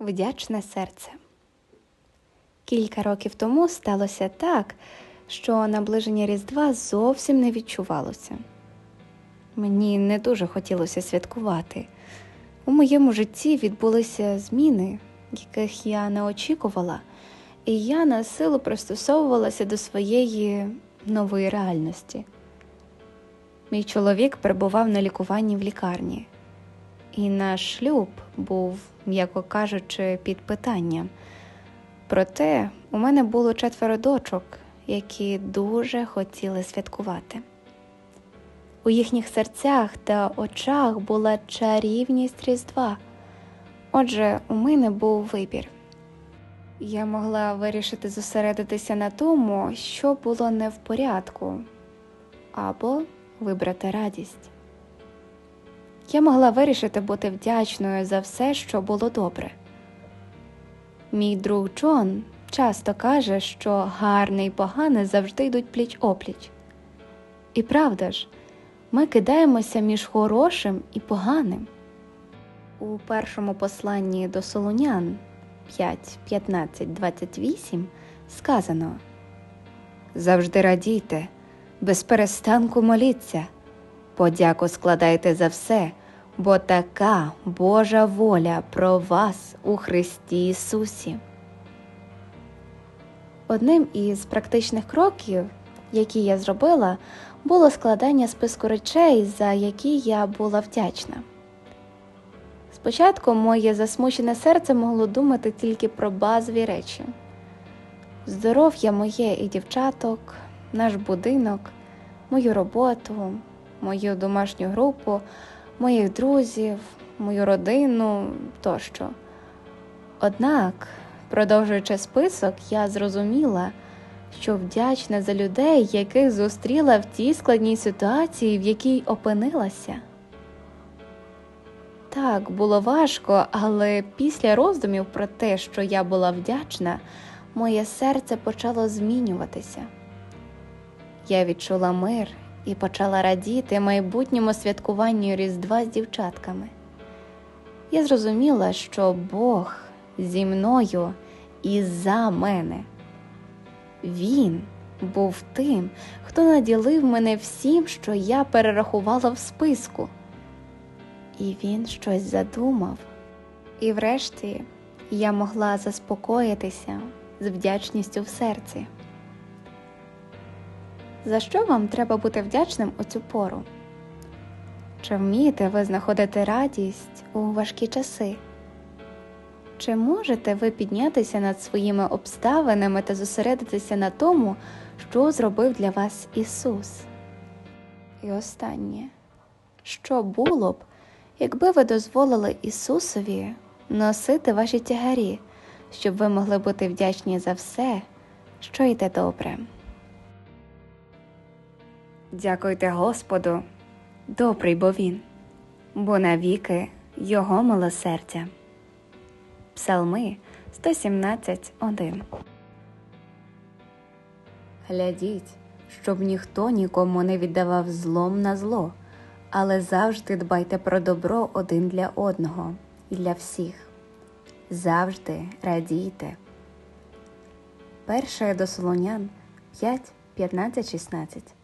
Вдячне серце. Кілька років тому сталося так, що наближення Різдва зовсім не відчувалося. Мені не дуже хотілося святкувати. У моєму житті відбулися зміни, яких я не очікувала, і я на силу пристосовувалася до своєї нової реальності. Мій чоловік перебував на лікуванні в лікарні, і наш шлюб був, м'яко кажучи, під питанням. Проте у мене було четверо дочок, які дуже хотіли святкувати. У їхніх серцях та очах була чарівність Різдва. Отже, у мене був вибір. Я могла вирішити зосередитися на тому, що було не в порядку, або вибрати радість. Я могла вирішити бути вдячною за все, що було добре. Мій друг Джон часто каже, що гарне і погане завжди йдуть пліч опліч. І правда ж, ми кидаємося між хорошим і поганим. У першому посланні до Солонян 5, 15, 28 сказано Завжди радійте, без перестанку моліться, подяку складайте за все, бо така Божа воля про вас у Христі Ісусі. Одним із практичних кроків, які я зробила, було складання списку речей, за які я була вдячна. Спочатку моє засмучене серце могло думати тільки про базові речі: здоров'я моє і дівчаток, наш будинок, мою роботу, мою домашню групу, моїх друзів, мою родину тощо. Однак, продовжуючи список, я зрозуміла, що вдячна за людей, яких зустріла в тій складній ситуації, в якій опинилася. Так, було важко, але після роздумів про те, що я була вдячна, моє серце почало змінюватися. Я відчула мир і почала радіти майбутньому святкуванню Різдва з дівчатками. Я зрозуміла, що Бог зі мною і за мене. Він був тим, хто наділив мене всім, що я перерахувала в списку. І він щось задумав. І врешті я могла заспокоїтися з вдячністю в серці. За що вам треба бути вдячним у цю пору? Чи вмієте ви знаходити радість у важкі часи? Чи можете ви піднятися над своїми обставинами та зосередитися на тому, що зробив для вас Ісус? І останнє, що було б, якби ви дозволили Ісусові носити ваші тягарі, щоб ви могли бути вдячні за все, що йде добре? Дякуйте Господу, добрий бо Він, бо навіки Його милосердя. Псалми 117.1 Глядіть, щоб ніхто нікому не віддавав злом на зло, але завжди дбайте про добро один для одного і для всіх. Завжди радійте. Перше до Солонян 5, 15, 16